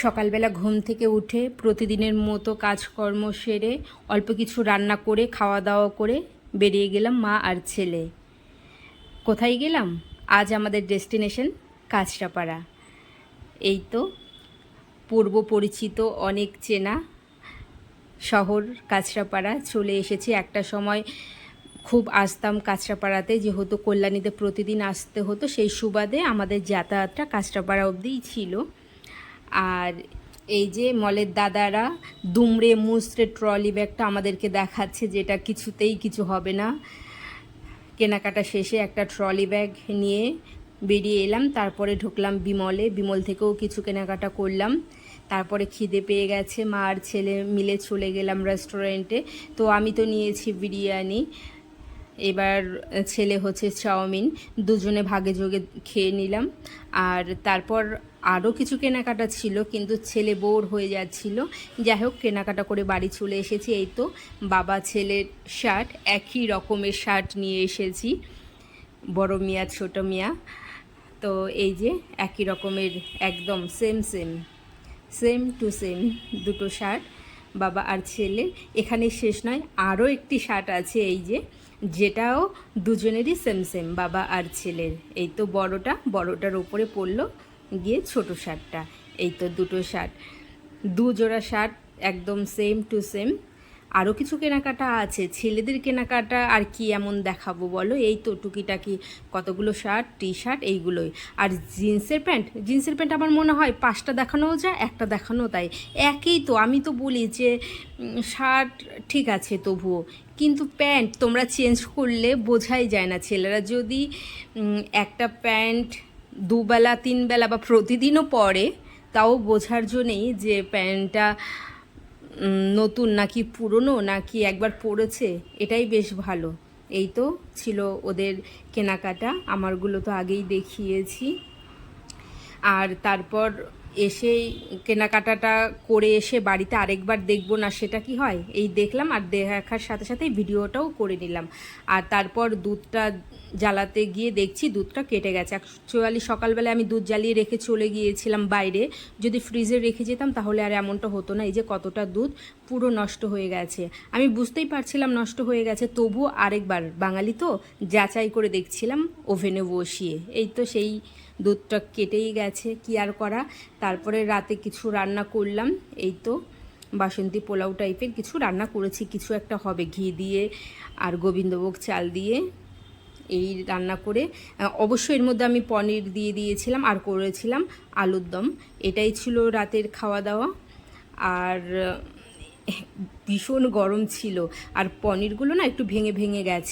সকালবেলা ঘুম থেকে উঠে প্রতিদিনের মতো কাজকর্ম সেরে অল্প কিছু রান্না করে খাওয়া দাওয়া করে বেরিয়ে গেলাম মা আর ছেলে। কোথায় গেলাম? আজ আমাদের ডেস্টিনেশন কাঁচরাপাড়া। এই তো পূর্ব পরিচিত অনেক চেনা শহর কাঁচরাপাড়া চলে এসেছি। একটা সময় খুব আসতাম কাঁচরাপাড়াতে, যেহেতু কল্যাণীতে প্রতিদিন আসতে হতো, সেই সুবাদে আমাদের যাতায়াতটা কাঁচরাপাড়া অবধিই ছিল। আর এই যে মলের দাদারা দুমড়ে মুচড়ে ট্রলি ব্যাগটা আমাদেরকে দেখাচ্ছে যেটা কিছুতেই কিছু হবে না। কেনাকাটা শেষে একটা ট্রলি ব্যাগ নিয়ে বেরিয়ে এলাম, তারপরে ঢুকলাম বিমলে। বিমল থেকেও কিছু কেনাকাটা করলাম। তারপরে খিদে পেয়ে গেছে, মা আর ছেলে মিলে চলে গেলাম রেস্টুরেন্টে তো আমি তো নিয়েছি বিরিয়ানি। এবার ছেলে হচ্ছে চাউমিন, দুজনে ভাগে যোগে খেয়ে নিলাম। আর তারপর আরও কিছু কেনাকাটা ছিল, কিন্তু ছেলে বোর হয়ে যাচ্ছিল। যাই হোক, কেনাকাটা করে বাড়ি চলে এসেছি। এই তো বাবা ছেলের শার্ট, একই রকমের শার্ট নিয়ে এসেছি। বড় মিয়া, ছোট মিয়া। তো এই যে একই রকমের, একদম same same same to same দুটো শার্ট। বাবা আর ছেলে, এখানে শেষ নয়, আরও একটি শার্ট আছে এই যে, যেটাও দুজনেরই সেম সেম বাবা আর ছেলের। এই তো বড়টা, বড়টার ওপরে পড়ল গিয়ে ছোট শার্টটা। এই তো দুটো শার্ট দু জোড়া শার্ট একদম সেম টু সেম আরও কিছু কেনাকাটা আছে, ছেলেদের কেনাকাটা আর কি এমন দেখাবো বলো? এই তো টুকিটাকি কতগুলো শার্ট টি শার্ট এইগুলোই। আর জিন্সের প্যান্ট জিন্সের প্যান্ট আমার মনে হয় পাঁচটা দেখানোও যায়, একটা দেখানো তাই। একই তো, আমি তো বলি যে শার্ট ঠিক আছে তবুও, কিন্তু প্যান্ট তোমরা চেঞ্জ করলে বোঝাই যায় না। ছেলেরা যদি একটা প্যান্ট দুবেলা, তিনবেলা বা প্রতিদিনও পরে, তাও বোঝার জন্যেই যে প্যান্টটা নতুন নাকি পুরনো নাকি একবার পড়েছে, এটাই বেশ ভালো। এই তো ছিল ওদের কেনাকাটা, আমারগুলো তো আগেই দেখিয়েছি। আর তারপর এসেই কেনাকাটাটা করে এসে বাড়িতে আরেকবার দেখব না, সেটা কি হয়? এই দেখলাম আর দেখার সাথে সাথে ভিডিওটাও করে নিলাম। আর তারপর দুধটা জ্বালাতে গিয়ে দেখছি দুধটা কেটে গেছে। অ্যাকচুয়ালি সকালবেলা আমি দুধ জ্বালিয়ে রেখে চলে গিয়েছিলাম বাইরে। যদি ফ্রিজে রেখে যেতাম তাহলে আর এমনটা হতো না, এই যে কতটা দুধ পুরো নষ্ট হয়ে গেছে। আমি বুঝতেই পারছিলাম নষ্ট হয়ে গেছে তবুও আরেকবার, বাঙালি তো, যাচাই করে দেখছিলাম ওভেনে বসিয়ে। এই তো সেই দুধটা কেটেই গেছে, কি আর করা? তারপরে রাতে কিছু রান্না করলাম, এই তো। বাসন্তী পোলাও টাইপের কিছু রান্না করেছি, কিছু একটা হবে ঘি দিয়ে আর গোবিন্দভোগ চাল দিয়ে এই রান্না করে। অবশ্যই এর মধ্যে আমি পনির দিয়ে দিয়েছিলাম আর করেছিলাম আলুর দম। এটাই ছিল রাতের খাওয়া দাওয়া। আর ভীষণ গরম ছিল। আর পনিরগুলো না একটু ভেঙে ভেঙে গেছে।